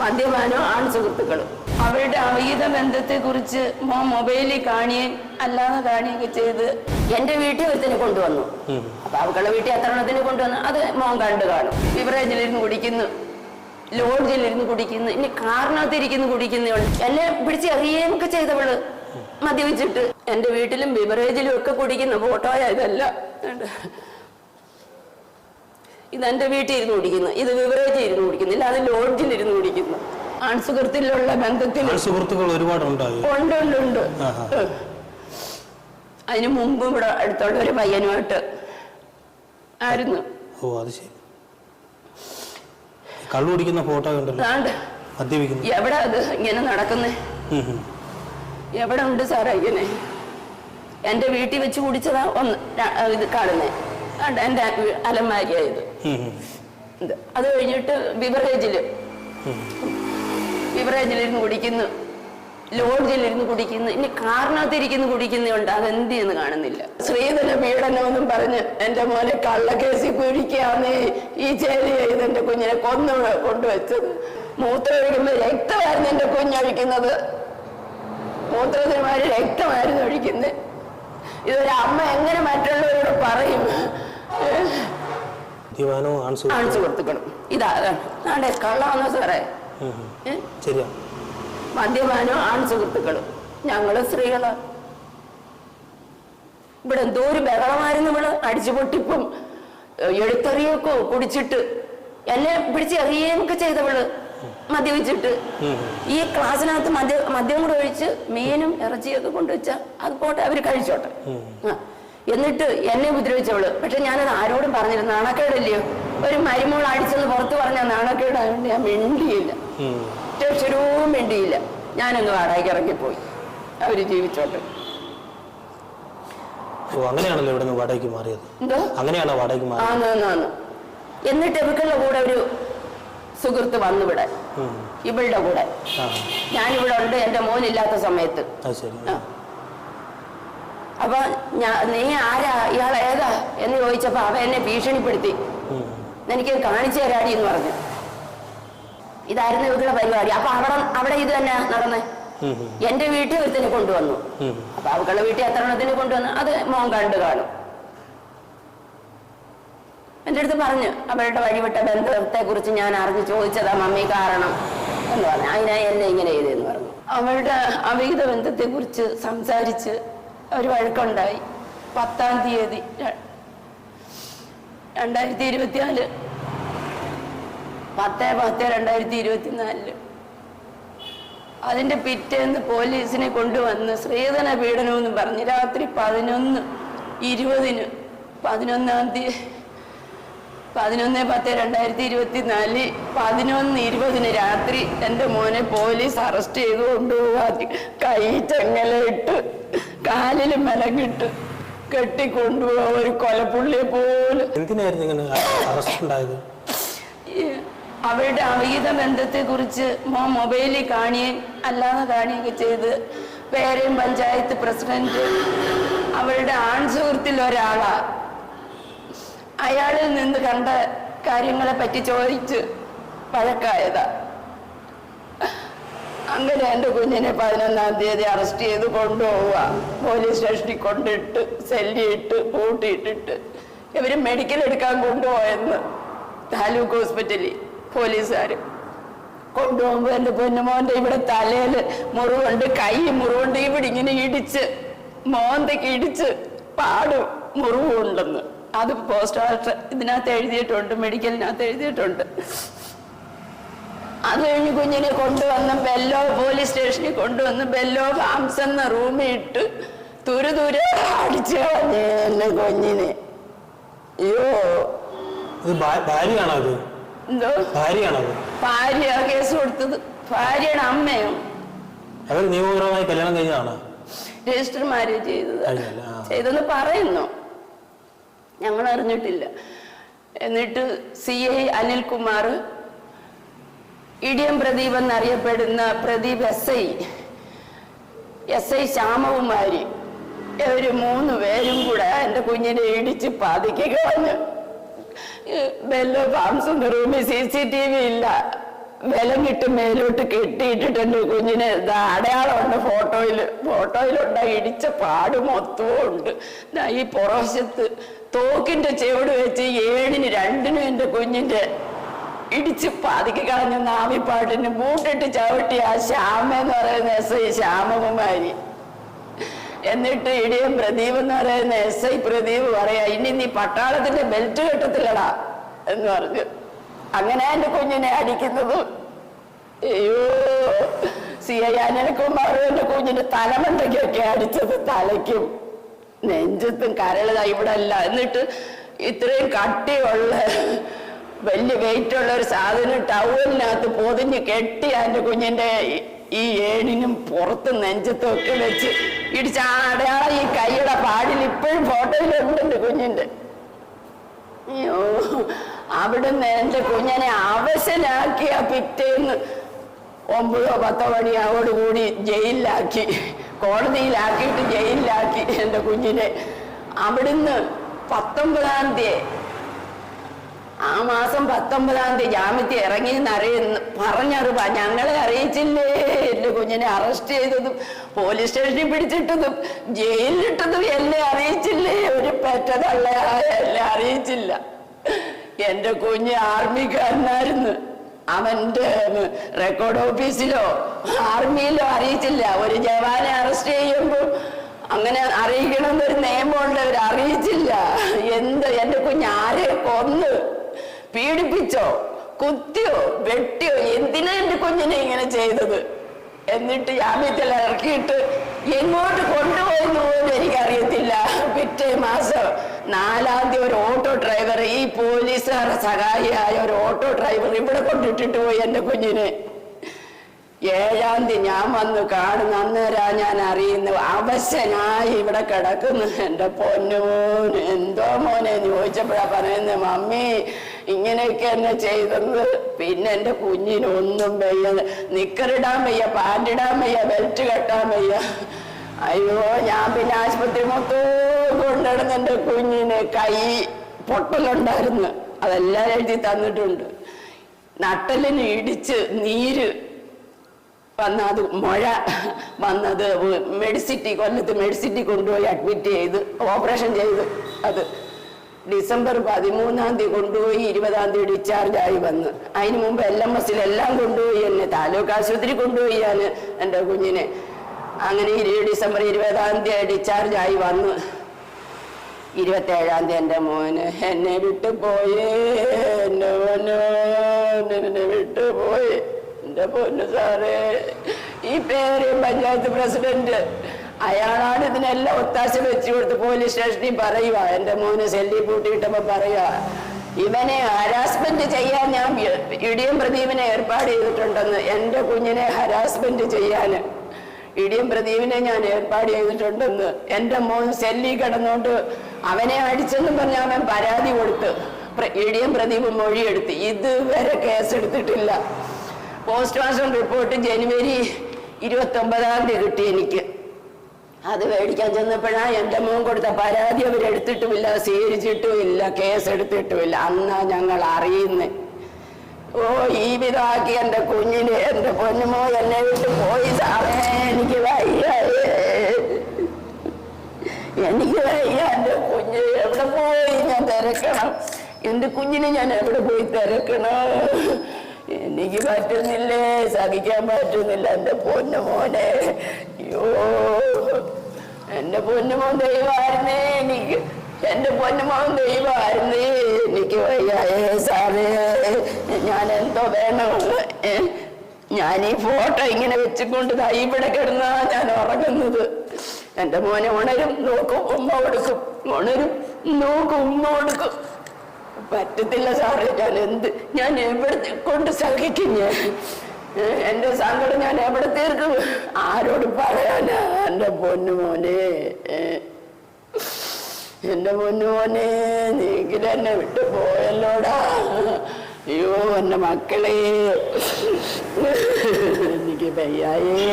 മദ്യപാനവും ആൺ സുഹൃത്തുക്കളും. അവരുടെ അവിഹിത ബന്ധത്തെക്കുറിച്ച് മോൻ മൊബൈലിൽ കാണുകയും അല്ലാതെ കാണുകയൊക്കെ ചെയ്ത് എന്റെ വീട്ടിൽ ഒരുത്തിന് കൊണ്ടുവന്നു. അപ്പൊ അവളുടെ വീട്ടിൽ എത്ര എണ്ണത്തിന് കൊണ്ടുവന്നു? അത് മോൻ കണ്ടു കാണും. ബിവറേജിലിരുന്ന് കുടിക്കുന്നു. ലോഡ്ജിലിരുന്ന് കുടിക്കുന്നു. ഇനി കാറിനകത്തിരിക്കുന്നു കുടിക്കുന്നു എന്നെ പിടിച്ച് എറിയുകയൊക്കെ ചെയ്തവൾ മദ്യപിച്ചിട്ട് എന്റെ വീട്ടിലും ബിവറേജിലും ഒക്കെ കുടിക്കുന്ന ഫോട്ടോയാ ഇതല്ല. ഉണ്ട്. എന്റെ വീട്ടിൽ ഇരുന്ന് കുടിക്കുന്നു. ഇത് ബിവറേജിൽ ഇരുന്ന് കുടിക്കുന്നു. ഇല്ല അത് ലോഡ്ജിൽ ഇരുന്ന് കുടിക്കുന്നു. ആൺസുഹൃത്തിലുള്ള ബന്ധത്തിൽ സുഹൃത്തുക്കൾ ഒരുപാടുണ്ടായി ഉണ്ട് ഉണ്ട് ഉണ്ട്. അതിന് മുമ്പ് ഇവിടെ അടുത്തുള്ള ഒരു പയ്യനുമായിട്ട് ആയിരുന്നു. ഓ അത് ശരി. കള്ളു കുടിക്കുന്ന ഫോട്ടോ ഉണ്ടല്ലോ അതാണ്ട് മദ്യപിക്കുന്നു. എവിടെ അത്? ഇങ്ങനെ നടക്കുന്നേ. ഉം, ഉം. എവിടെ ഉണ്ട് സാറേ ഇങ്ങനെ? എന്റെ വീട്ടിൽ വെച്ച് കുടിച്ചതാ ഒന്ന് ര- ഇത് കാണുന്നേ. എന്റെ അലമാരിയാ ഇത് ഉം, ഉം. ഇത് അത് കഴിഞ്ഞിട്ട് ബിവറേജിൽ. ബിവറേജിലിരുന്ന് കുടിക്കുന്നു. ലോഡ്ജിലിരുന്ന് കുടിക്കുന്നു. ഇനി കാറിനകത്തിരിക്കുന്നു കുടിക്കുന്നുണ്ട് അതെന്ത് എന്ന് കാണുന്നില്ല. ശ്രീധര പീഡനമെന്നും പറഞ്ഞ് എന്റെ മോനെ കള്ളക്കേസി കുഴിക്കാന്ന് ഈ ചേരി ചെയ്ത് എന്റെ കുഞ്ഞിനെ കൊന്നു കൊണ്ടുവച്ചത്. മൂത്രമൊഴിക്കുമ്പോ രക്തമായിരുന്നു എന്റെ കുഞ്ഞൊഴിക്കുന്നത് മൂത്രത്തിനുമാര് രക്തമായിരുന്നു ഒഴിക്കുന്നത്. ഇതൊരു അമ്മ എങ്ങനെ മറ്റുള്ളവരോട് പറയും? മദ്യപാനവും ആൺ സുഹൃത്തുക്കളും കാണിച്ചു കൊടുത്തുക്കണം. നാടെ സാറേ? ശരിയാ. മദ്യപാനവും ഞങ്ങൾ സ്ത്രീകൾ. ഇവിടെ എന്തോ ഒരു ബഹളമായിരുന്നു ഇവിടെ. അടിച്ചു പൊട്ടിപ്പും എഴുത്തെറിയൊക്കെ കുടിച്ചിട്ട്. എന്നെ പിടിച്ച് ഒക്കെ ചെയ്തവൾ. മദ്യപിച്ചിട്ട്. ഈ ക്ലാസ്സിനകത്ത് മദ്യ മദ്യം കൂടെ ഒഴിച്ച് മീനും ഇറച്ചിയൊക്കെ കൊണ്ടുവച്ച അത് പോട്ടെ അവർ കഴിച്ചോട്ടെ. എന്നിട്ട് എന്നെ ഉപദ്രവിച്ചവൾ. പക്ഷെ ഞാനത് ആരോടും പറഞ്ഞില്ല നാണക്കേടല്ലയോ ഒരു മരുമോൾ അടിച്ചെന്ന് പുറത്ത് പറഞ്ഞ നാണക്കേടായതുകൊണ്ട് ഞാൻ മിണ്ടിയില്ല. ഒറ്റക്ഷരവും മിണ്ടിയില്ല. ഞാനൊന്ന് വാടകയ്ക്ക് ഇറങ്ങിപ്പോയി. അവർ ജീവിച്ചോട്ടെ. ഓ അങ്ങനെയാണല്ലോ ഇവിടെ നിന്ന് വാടകയ്ക്ക് മാറിയത്. എന്തോ? അങ്ങനെയാണോ വാടകയ്ക്ക് മാറിയത്? ആന്ന് ആന്ന് ആന്ന്. എന്നിട്ട് ഇവക്കുള്ള കൂടെ ഒരു സുഹൃത്ത് വന്നു ഇവിടെ. ഉം. ഇവളുടെ കൂടെ. ഞാനിവിടെ ഉണ്ട്. എന്റെ മോനില്ലാത്ത സമയത്ത്. അപ്പൊ ഞാൻ നീ ആരാ? ഇയാൾ ഏതാ? എന്ന് ചോദിച്ചപ്പോ അവ എന്നെ ഭീഷണിപ്പെടുത്തി. എനിക്ക് കാണിച്ചു തരാടി എന്ന് പറഞ്ഞു. ഇതായിരുന്നു ഇവരുടെ പരിപാടി. അപ്പൊ അവിടെ അവിടെ ഇത് തന്നെ നടന്നേ. എന്റെ വീട്ടിൽ ഒരുത്തിനെ കൊണ്ടുവന്നു. അപ്പൊ അവക്കുള്ള വീട്ടിൽ എത്ര എണ്ണത്തിന് കൊണ്ടുവന്നു അത് മോൻ കണ്ടു കാണും. എന്റെ അടുത്ത് പറഞ്ഞു അവരുടെ വഴിവിട്ട ബന്ധത്തെ കുറിച്ച് ഞാൻ അറിഞ്ഞു ചോദിച്ചതാ മമ്മി കാരണം എന്ന് പറഞ്ഞു. അതിനായി എന്നെ ഇങ്ങനെ ചെയ്തെന്ന് പറഞ്ഞു. അവളുടെ അവിഹിത ബന്ധത്തെ കുറിച്ച് സംസാരിച്ച് ഒരു വഴക്കുണ്ടായി. പത്താം തീയതി രണ്ടായിരത്തി ഇരുപത്തിനാല് പത്ത് പത്ത് രണ്ടായിരത്തി ഇരുപത്തിനാലിൽ അതിന്റെ പിറ്റേന്ന് പോലീസിനെ കൊണ്ടുവന്ന് സ്ത്രീധന പീഡനമെന്ന് പറഞ്ഞ് രാത്രി പതിനൊന്ന് ഇരുപതിന് പതിനൊന്നാം തീയതി പതിനൊന്ന് പത്ത് രണ്ടായിരത്തി ഇരുപത്തി നാല് പതിനൊന്ന് ഇരുപതിന് രാത്രി എന്റെ മോനെ പോലീസ് അറസ്റ്റ് ചെയ്ത് കൊണ്ടുപോകാൻ കൈ ചെങ്ങലയിട്ട് കാലിൽ മലങ്ങിട്ട് കെട്ടിക്കൊണ്ടുപോകാൻ ഒരു കൊലപ്പുള്ളിയെ പോലെ. എന്തിനായിരുന്നു ഇങ്ങനെ അറസ്റ്റ് ഉണ്ടായത്? ഈ അവരുടെ അവിഹിത ബന്ധത്തെ കുറിച്ച് മോ മൊബൈലിൽ കാണുകയും അല്ലാതെ കാണുകയൊക്കെ ചെയ്ത് പേരയും പഞ്ചായത്ത് പ്രസിഡന്റ് അവരുടെ ആൺ സുഹൃത്തിൽ ഒരാളാ. അയാളിൽ നിന്ന് കണ്ട കാര്യങ്ങളെ പറ്റി ചോദിച്ച് വഴക്കായതാ. അങ്ങനെ എന്റെ കുഞ്ഞിനെ പതിനൊന്നാം തീയതി അറസ്റ്റ് ചെയ്ത് കൊണ്ടുപോവുക. പോലീസ് സ്റ്റേഷനിൽ കൊണ്ടിട്ട് സെല്ലിയിട്ട് പൂട്ടിയിട്ടിട്ട് ഇവർ മെഡിക്കൽ എടുക്കാൻ കൊണ്ടുപോയെന്ന്. താലൂക്ക് ഹോസ്പിറ്റലിൽ പോലീസുകാർ കൊണ്ടുപോകുമ്പോൾ എന്റെ പൊന്നുമോന്റെ ഇവിടെ തലയിൽ മുറിവുണ്ട് കൈ മുറിവുണ്ട്. ഇവിടെ ഇങ്ങനെ ഇടിച്ച് മോന്തയ്ക്ക് ഇടിച്ച് പാടും മുറിവുണ്ടെന്ന്. അത് പോസ്റ്റ് ഇതിനകത്ത് എഴുതിയിട്ടുണ്ട് മെഡിക്കലിനകത്ത് എഴുതിയിട്ടുണ്ട്. അത് കഴിഞ്ഞ് കുഞ്ഞിനെ കൊണ്ടുവന്ന് ബെല്ലോ പോലീസ് സ്റ്റേഷനിൽ കൊണ്ടുവന്ന് ബെല്ലോ ഫാംസ് എന്ന റൂമിൽ ഇട്ട് തുരു തുരു അടിച്ചു കളഞ്ഞു എന്നെ കുഞ്ഞിനെ. അയ്യോ. ഭാര്യയാണോ ഇത്? എന്തോ? ഭാര്യയാണോ ഭാര്യ കേസ് കൊടുത്തത്. ഭാര്യയുടെ അമ്മയും? അവർ നിയമപരമായി കല്യാണം കഴിഞ്ഞതാണോ. രജിസ്റ്റർ മാരേജ് ചെയ്തത്. ചെയ്തെന്ന് പറയുന്നു. ഞങ്ങൾ അറിഞ്ഞിട്ടില്ല എന്നിട്ട് സി ഐ അനിൽകുമാർ ഇടിയം പ്രദീപ് എന്നറിയപ്പെടുന്ന Pradeep S I S I Shyamakumari ഇവർ മൂന്ന് പേരും കൂടെ എന്റെ കുഞ്ഞിനെ ഇടിച്ച് പാതിക്കുക കളഞ്ഞു. ബെല്ലോ റൂമിൽ സി സി ടി വി ഇല്ല. ബലം കിട്ടും മേലോട്ട് കെട്ടിയിട്ടിട്ടുണ്ട് കുഞ്ഞിന് അടയാളമുണ്ട് ഫോട്ടോയിൽ ഫോട്ടോയിലുണ്ട് ഇടിച്ച പാട് മൊത്തവും ഉണ്ട്. ഈ പുറവശത്ത് തോക്കിന്റെ ചെവിട് വെച്ച് ഏഴിന് രണ്ടിനും എന്റെ കുഞ്ഞിന്റെ ഇടിച്ച് പാതിക്ക് കളഞ്ഞ നാവിപ്പാട്ടിന് മൂട്ടിട്ട് ചവിട്ടി ആ ശ്യാമ എന്ന് പറയുന്ന എസ് ഐ ശ്യാമകുമാരി. എന്നിട്ട് ഇടിയൻ പ്രദീപ് എന്ന് പറയുന്ന എസ് ഐ പ്രദീപ് പറയാ ഇനി നീ പട്ടാളത്തിന്റെ ബെൽറ്റ് കെട്ടത്തില്ലടാ എന്ന് പറഞ്ഞു. അങ്ങനെ എന്റെ കുഞ്ഞിനെ അടിക്കുന്നത്. അയ്യോ സി ഐ അനിൽകുമാറും എന്റെ കുഞ്ഞിന്റെ തലമണ്ടയ്ക്കൊക്കെ അടിച്ചത് തലയ്ക്കും. നെഞ്ചത്തും കരളതാ ഇവിടെ അല്ല എന്നിട്ട് ഇത്രയും കട്ടിയുള്ള വലിയ വെയിറ്റ് ഉള്ള ഒരു സാധനം ടവലിനകത്ത് പൊതിഞ്ഞ് കെട്ടി എന്റെ കുഞ്ഞിന്റെ ഈ- ഏണിനും പുറത്ത് നെഞ്ചത്തും ഒക്കെ വെച്ച് ഇടിച്ച ആ അടയാളം ഈ കൈയുടെ പാടിൽ ഇപ്പോഴും ഫോട്ടോയിലുണ്ട് എന്റെ കുഞ്ഞിന്റെ. അയ്യോ അവിടുന്ന് എന്റെ കുഞ്ഞിനെ അവശനാക്കിയ പിറ്റേന്ന് ഒമ്പതോ പത്തോ മണിയോടുകൂടി ജയിലിലാക്കി. കോടതിയിലാക്കിയിട്ട് ജയിലിലാക്കി എന്റെ കുഞ്ഞിനെ. അവിടുന്ന് പത്തൊമ്പതാം തീയതി ആ മാസം പത്തൊമ്പതാം തീയതി ജാമ്യത്തിൽ ഇറങ്ങി എന്നറിയുന്ന പറഞ്ഞറിവാ ഞങ്ങളെ അറിയിച്ചില്ലേ? എന്റെ കുഞ്ഞിനെ അറസ്റ്റ് ചെയ്തതും പോലീസ് സ്റ്റേഷനിൽ പിടിച്ചിട്ടതും ജയിലിലിട്ടതും എന്നെ അറിയിച്ചില്ലേ? ഒരു പെറ്റതള്ളയായ എന്നെ അറിയിച്ചില്ല. എന്റെ കുഞ്ഞ് ആർമിക്കാരനായിരുന്നു. അവന്റെ റെക്കോർഡ് ഓഫീസിലോ ആർമിയിലോ അറിയിച്ചില്ല ഒരു ജവാനെ അറസ്റ്റ് ചെയ്യുമ്പോൾ അങ്ങനെ അറിയിക്കണം ഒരു നിയമമുണ്ട്. അവർ അറിയിച്ചില്ല എന്ത് എന്റെ കുഞ്ഞ് ആരെ കൊന്ന് പീഡിപ്പിച്ചോ കുത്തിയോ വെട്ടിയോ? എന്തിനാ എന്റെ കുഞ്ഞിനെ ഇങ്ങനെ ചെയ്തത്? എന്നിട്ട് ജാമ്യത്തിൽ ഇറക്കിയിട്ട് എങ്ങോട്ട് കൊണ്ടുപോയെന്ന് പോലും എനിക്കറിയത്തില്ല. പിറ്റേ മാസം നാലാം തീയതി ഒരു ഓട്ടോ ഡ്രൈവർ ഈ പോലീസുകാരുടെ സഹായിയായ ഒരു ഓട്ടോ ഡ്രൈവർ ഇവിടെ കൊണ്ടിട്ടിട്ട് പോയി എന്റെ കുഞ്ഞിനെ. ഏഴാം തീയതി ഞാൻ വന്ന് കാണുന്ന. അന്നേരാ ഞാൻ അറിയുന്നു അവശനായി ഇവിടെ കിടക്കുന്നു. എന്റെ പൊന്നുമോന് എന്തോ മോനെ ചോദിച്ചപ്പോഴാ പറയുന്നത് മമ്മി ഇങ്ങനെയൊക്കെ എന്നെ ചെയ്തത്? പിന്നെ എന്റെ കുഞ്ഞിനൊന്നും വയ്യ. നിക്കറിടാൻ വയ്യ പാന്റിടാൻ വയ്യ ബെൽറ്റ് കെട്ടാൻ വയ്യ. അയ്യോ ഞാൻ പിന്നെ ആശുപത്രി മൊത്തം കൊണ്ടിടുന്ന എന്റെ കുഞ്ഞിന് കൈ പൊട്ടലുണ്ടായിരുന്നു അതെല്ലാം എഴുതി തന്നിട്ടുണ്ട്. നട്ടലിന് ഇടിച്ച് നീര് വന്ന അത് മുഴ വന്നത് മെഡിസിറ്റി കൊല്ലത്ത് മെഡിസിറ്റി കൊണ്ടുപോയി അഡ്മിറ്റ് ചെയ്ത് ഓപ്പറേഷൻ ചെയ്ത് അത്. ഡിസംബർ പതിമൂന്നാം തീയതി കൊണ്ടുപോയി ഇരുപതാം തീയതി ഡിസ്ചാർജ് ആയി വന്ന്. അതിന് മുമ്പ് എൽ എം എസിൽ എല്ലാം കൊണ്ടുപോയി എന്നെ താലൂക്ക് ആശുപത്രി കൊണ്ടുപോയി ഞാൻ എന്റെ കുഞ്ഞിനെ. അങ്ങനെ ഡിസംബർ ഇരുപതാം തീയതി ഡിസ്ചാർജ് ആയി വന്ന്. ഇരുപത്തേഴാം തീയതി എന്റെ മോന് എന്നെ വിട്ടുപോയേ എന്റെ മോന് എന്നെ വിട്ടു പോയി എന്റെ പൊന്നു സാറേ ഈ പേര് പഞ്ചായത്ത് പ്രസിഡന്റ്. അയാളാണ് ഇതിനെല്ലാം ഒത്താശ വെച്ചു കൊടുത്ത് പോലീസ് സ്റ്റേഷനിൽ പറയുക എന്റെ മോന് സെല്ലി പൂട്ടിയിട്ടപ്പോ പറയുക ഇവനെ ഹരാസ്മെന്റ് ചെയ്യാൻ ഞാൻ ഇടിയും പ്രദീപിനെ ഏർപ്പാട് ചെയ്തിട്ടുണ്ടെന്ന്. എന്റെ കുഞ്ഞിനെ ഹരാസ്മെന്റ് ചെയ്യാന് ഇടിയും പ്രദീപിനെ ഞാൻ ഏർപ്പാട് ചെയ്തിട്ടുണ്ടെന്ന്. എന്റെ മോൻ സെല്ലി കിടന്നോണ്ട് അവനെ അടിച്ചെന്ന് പറഞ്ഞ അവൻ പരാതി കൊടുത്ത് ഇടിയും പ്രദീപ് മൊഴിയെടുത്ത്. ഇതുവരെ കേസെടുത്തിട്ടില്ല. പോസ്റ്റ്മോർട്ടം റിപ്പോർട്ട് ജനുവരി ഇരുപത്തി ഒമ്പതാം തീയതി കിട്ടി എനിക്ക്. അത് മേടിക്കാൻ ചെന്നപ്പോഴാ എന്റെ മോൻ കൊടുത്ത പരാതി അവരെടുത്തിട്ടുമില്ല സ്വീകരിച്ചിട്ടും ഇല്ല കേസെടുത്തിട്ടുമില്ല. അന്നാ ഞങ്ങൾ അറിയുന്നത് ഓ ഈ വിധമാക്കി എന്റെ കുഞ്ഞിനെ എന്റെ പൊന്നുമോ എന്നെ വിട്ട് പോയി സാറേ എനിക്ക് വയ്യ. എനിക്ക് വയ്യ എന്റെ കുഞ്ഞ് എവിടെ പോയി? ഞാൻ തിരക്കണം. എന്റെ കുഞ്ഞിനെ ഞാൻ എവിടെ പോയി തിരക്കണം? എനിക്ക് പറ്റുന്നില്ലേ? സഹിക്കാൻ പറ്റുന്നില്ല. എന്റെ പൊന്നുമോനെ അയ്യോ. എന്റെ പൊന്നുമോൻ ദൈവമായിരുന്നേ. എനിക്ക് എന്റെ പൊന്നുമോൻ ദൈവമായിരുന്നേ. എനിക്ക് വയ്യായേ സാറേ. ഞാൻ എന്തോ വേണം? ഞാൻ ഈ ഫോട്ടോ ഇങ്ങനെ വെച്ചുകൊണ്ട് ദാ ഇവിടെ കിടന്നാ ഞാൻ ഉറങ്ങുന്നത്. എന്റെ മോനെ ഉണരും നോക്കും ഉമ്മ കൊടുക്കും ഉണരും നോക്കും ഉമ്മ കൊടുക്കും പറ്റത്തില്ല സാറേ ഞാൻ എന്ത് ഞാൻ എവിടെ കൊണ്ട് സഹിക്കും ഞാൻ? എന്റെ സങ്കടം ഞാൻ എവിടെ തീർക്കും? ആരോട് പറയാനാ എന്റെ പൊന്നു മോനെ? എന്റെ എന്റെ പൊന്നുമോനെ നീക്കിൽ എന്നെ വിട്ടു പോയല്ലോടാ. അയ്യോ എന്റെ മക്കളെ. എനിക്ക് വയ്യായേ.